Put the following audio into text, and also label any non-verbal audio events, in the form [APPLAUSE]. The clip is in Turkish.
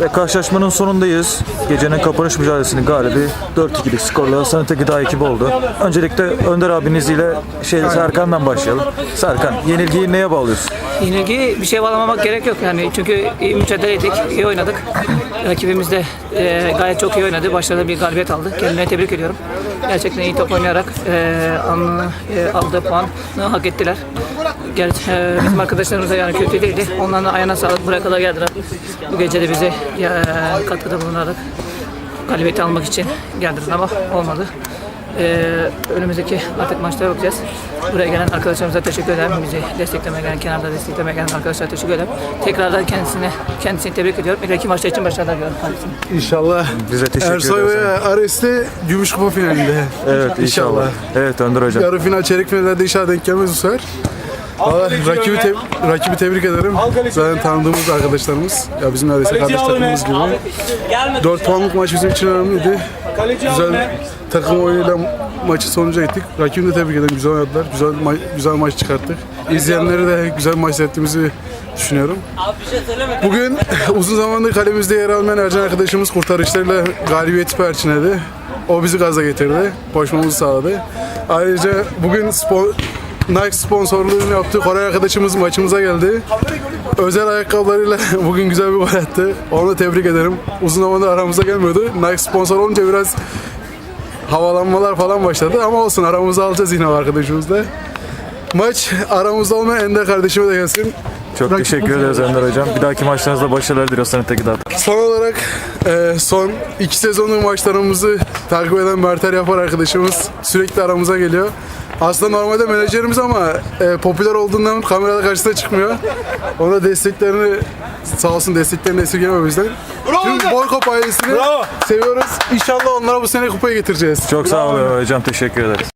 Ve karşılaşmanın sonundayız. Gecenin kapanış mücadelesinin galibi 4-2'lik skorla Sanata Gıda ekibi oldu. Öncelikle Önder abinin izniyle şey, Serkan'dan başlayalım. Serkan, yenilgiyi neye bağlıyorsun? Yenilgi bir şey bağlamamak gerek yok yani çünkü iyi mücadele ettik, iyi oynadık. Rakibimiz de e, gayet çok iyi oynadı. Başlarda bir galibiyet aldı. Kendine tebrik ediyorum. Gerçekten iyi top oynayarak e, e, aldığı puanı hak ettiler. Gerçi e, bizim arkadaşlarımız da yani kötü değildi. Onların ayağına sağlık buraya kadar geldiler. Bu gece de bize e, katkıda bulunarak galibiyeti almak için geldiler ama olmadı. Ee, önümüzdeki artık maçlara bakacağız. Buraya gelen arkadaşlarımıza teşekkür ederim. Bizi desteklemeye gelen, kenarda desteklemeye gelen arkadaşlara teşekkür ederim. Tekrardan kendisine kendisini tebrik ediyorum. İleriki maçlar için başarılar diliyorum. Hadi. İnşallah. Bize teşekkür Ersoy ederiz. ve Ares'te gümüş kupa finalinde. Evet inşallah. Evet Önder hocam. Yarı final, çeyrek finallerde inşallah denk gelmez bu sefer. Valla rakibi, te- rakibi tebrik ederim. Zaten tanıdığımız arkadaşlarımız. Ya bizim neredeyse kardeş takımımız gibi. 4 puanlık maç bizim için önemliydi. Güzel takım oyunuyla maçı sonuca ettik. Rakibini de tebrik ederim. Güzel oynadılar. Güzel, ma- güzel maç çıkarttık. İzleyenleri de güzel maç seyrettiğimizi düşünüyorum. Bugün [LAUGHS] uzun zamandır kalemizde yer almayan Ercan arkadaşımız kurtarışlarıyla galibiyeti perçinledi. O bizi gaza getirdi. Koşmamızı sağladı. Ayrıca bugün spor, Nike sponsorluğunu yaptı. Koray arkadaşımız maçımıza geldi. Özel ayakkabılarıyla [LAUGHS] bugün güzel bir gol attı. Onu tebrik ederim. Uzun zamandır aramıza gelmiyordu. Nike sponsor olunca biraz havalanmalar falan başladı ama olsun aramıza alacağız yine arkadaşımızla. Maç aramızda olmayan Ender kardeşime de gelsin. Çok Rakip- teşekkür ederiz Önder hocam. Bir dahaki maçlarınızda başarılar diliyoruz Sanata Gıda. Son olarak e, son iki sezonun maçlarımızı takip eden Mertel Yapar arkadaşımız sürekli aramıza geliyor. Aslında normalde menajerimiz ama e, popüler olduğundan kamerada karşısına çıkmıyor. Ona desteklerini sağ olsun desteklerini esirgeme bizden. Tüm Boykop ailesini seviyoruz. İnşallah onlara bu sene kupayı getireceğiz. Çok sağ olun hocam. Teşekkür ederiz.